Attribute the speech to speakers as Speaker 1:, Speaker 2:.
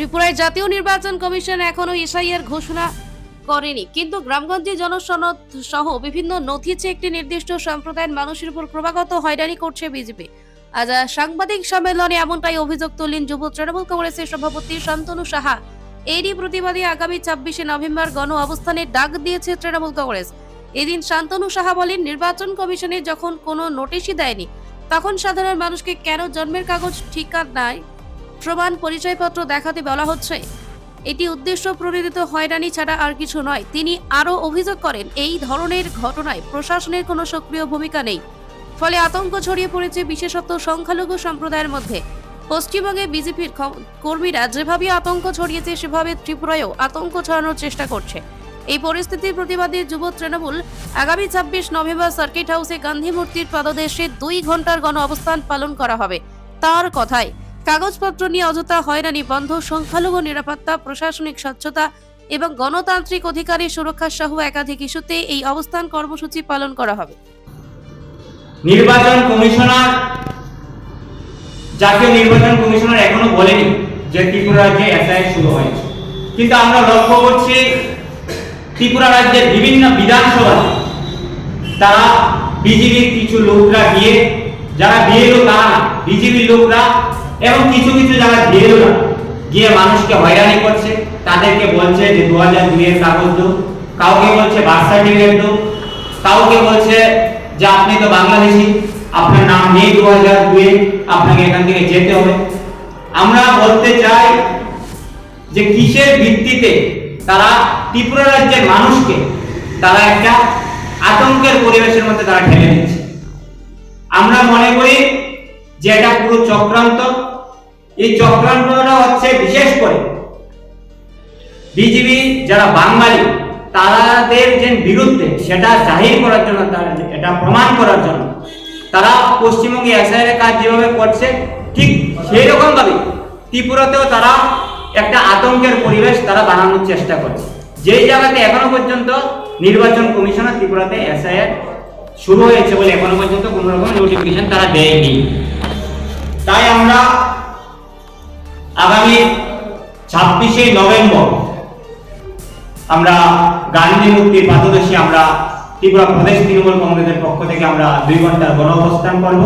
Speaker 1: ত্রিপুরায় জাতীয় নির্বাচন কমিশন এখনও এসআইআর ঘোষণা করেনি। কিন্তু গ্রামগঞ্জে জনসনদ সহ বিভিন্ন নথি চেয়ে একটি নির্দিষ্ট সম্প্রদায়ের মানুষের উপর ক্রমাগত হয়রানি করছে বিজেপি। আজ সাংবাদিক সম্মেলনে এমনটাই অভিযোগ তুললেন যুব তৃণমূল কংগ্রেসের সভাপতি শান্তনু সাহা। এরই প্রতিবাদে আগামী ছাব্বিশে নভেম্বর গণ অবস্থানের ডাক দিয়েছে তৃণমূল কংগ্রেস। এদিন শান্তনু সাহা বলেন, নির্বাচন কমিশনে যখন কোনো নোটিশই দেয়নি, তখন সাধারণ মানুষকে কেন জন্মের কাগজ ঠিকানায় প্রমাণ পরিচয়পত্র দেখাতে বলা হচ্ছে। এটি উদ্দেশ্য প্রণোদিত হয়রানি ছাড়া আর কিছু নয়। তিনি আরও অভিযোগ করেন, এই ধরনের ঘটনায় প্রশাসনের কোনো সক্রিয় ভূমিকা নেই। ফলে আতঙ্ক ছড়িয়ে পড়েছে বিশেষত সংখ্যালঘু সম্প্রদায়ের মধ্যে। পশ্চিমবঙ্গে বিজেপির কর্মীরা যেভাবে আতঙ্ক ছড়িয়েছে, সেভাবে ত্রিপুরায়ও আতঙ্ক ছড়ানোর চেষ্টা করছে। এই পরিস্থিতির প্রতিবাদে যুব তৃণমূল আগামী ছাব্বিশ নভেম্বর সার্কিট হাউসে গান্ধী মূর্তির পাদদেশে দুই ঘণ্টার গণ অবস্থান পালন করা হবে। তার কথায় কাগজপত্র নিয়ে অযথা হয়রানি, বন্ধ, সংখ্যালঘু নিরাপত্তা, প্রশাসনিক স্বচ্ছতা এবং গণতান্ত্রিক অধিকারের সুরক্ষা সহ একাধিক ইস্যুতে এই অবস্থান কর্মসূচি পালন করা হবে।
Speaker 2: নির্বাচন কমিশনার জাতীয় নির্বাচন কমিশনার এখনও বলেনি যে ত্রিপুরা রাজ্যে এসআই শুরু হয়েছে। কিন্তু আমরা লক্ষ্য করছি, ত্রিপুরা রাজ্যের বিভিন্ন বিধানসভা, তারা বিজেপির কিছু লোকরা গিয়ে, যারা বিএলও তারা বিজেপির লোকরা এবং কিছু কিছু যারা না গিয়ে মানুষকে হয়রানি করছে, তাদেরকে বলছে যে দু হাজার দুইয়ের কাগজ দো। কাউকে বলছে বার্থ সার্টিফিকেট দো। কাউকে বলছে যে আপনি তো বাংলাদেশি, আপনার নাম নেই দু হাজার দুয়ে আপনাকে এখান থেকে যেতে হবে। আমরা বলতে চাই যে কিসের ভিত্তিতে তারা ত্রিপুরা রাজ্যের মানুষকে তারা একটা আতঙ্কের পরিবেশের মধ্যে তারা ঠেলে দিচ্ছে। আমরা মনে করি যে এটা পুরো চক্রান্ত। এই চক্রান্তটা হচ্ছে বিশেষ করে বিজেপি যারা বাঙালি তাদের যে বিরুদ্ধে সেটা জাহির করার জন্য, তারা এটা প্রমাণ করার জন্য, তারা পশ্চিমবঙ্গে এসআইয়ের কাজ যেভাবে করছে, ঠিক সেই রকম ভাবে ত্রিপুরাতেও তারা একটা আতঙ্কের পরিবেশ তারা বানানোর চেষ্টা করছে। যেই জায়গাতে এখনও পর্যন্ত নির্বাচন কমিশনার ত্রিপুরাতে এসআইআর শুরু হয়েছে বলে এখনও পর্যন্ত কোনো রকম নোটিফিকেশন তারা দেয়নি। তাই আমরা আগামী ছাব্বিশে নভেম্বর আমরা গান্ধী মূর্তির পাদদেশে আমরা ত্রিপুরা প্রদেশ তৃণমূল কংগ্রেসের পক্ষ থেকে আমরা দুই ঘণ্টার গণ অবস্থান করব।